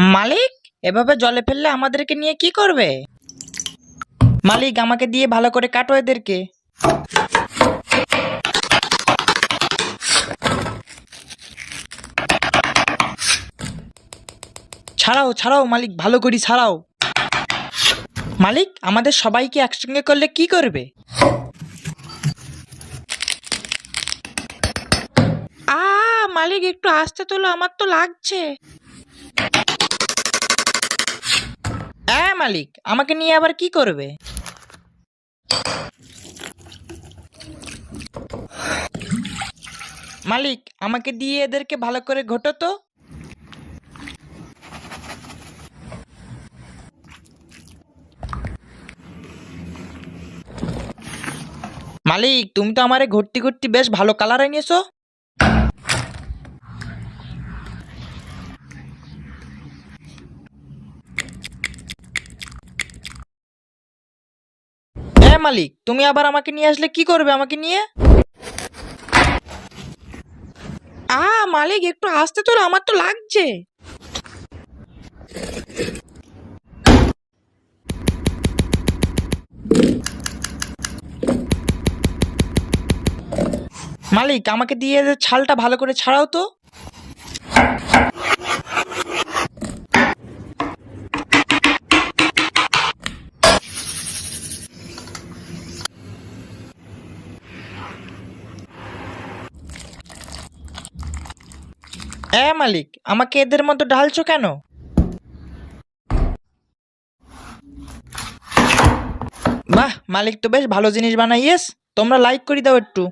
মালিক, এভাবে জলে ফেললে আমাদেরকে নিয়ে কি করবে? মালিক আমাকে দিয়ে ভালো করে কাটো এদেরকে। ছাড়াও ছাড়াও মালিক, ভালো করি ছাড়াও। মালিক, আমাদের সবাইকে একসঙ্গে করলে কি করবে? আ, মালিক, একটু আস্তে তোলো, আমার তো লাগছে। মালিক, আমাকে নিয়ে আবার কি করবে? মালিক, আমাকে দিয়ে এদেরকে ভালো করে ঘটো তো। মালিক, তুমি তো আমারে ঘুরতে ঘুরতে বেশ ভালো কালার এনেছো। মালিক, তুমি আবার আমাকে নিয়ে আসলে কি করবে আমাকে নিয়ে? আ, মালিক, একটু আসতে তোলো আমার তো লাগছে। মালিক, আমাকে দিয়ে ছালটা ভালো করে ছাড়াও তো। হ্যাঁ মালিক, আমাকে এদের মতো ঢালছো কেন? বাহ, মালিক তো বেশ ভালো জিনিস বানাইয়েস। তোমরা লাইক করে দাও একটু।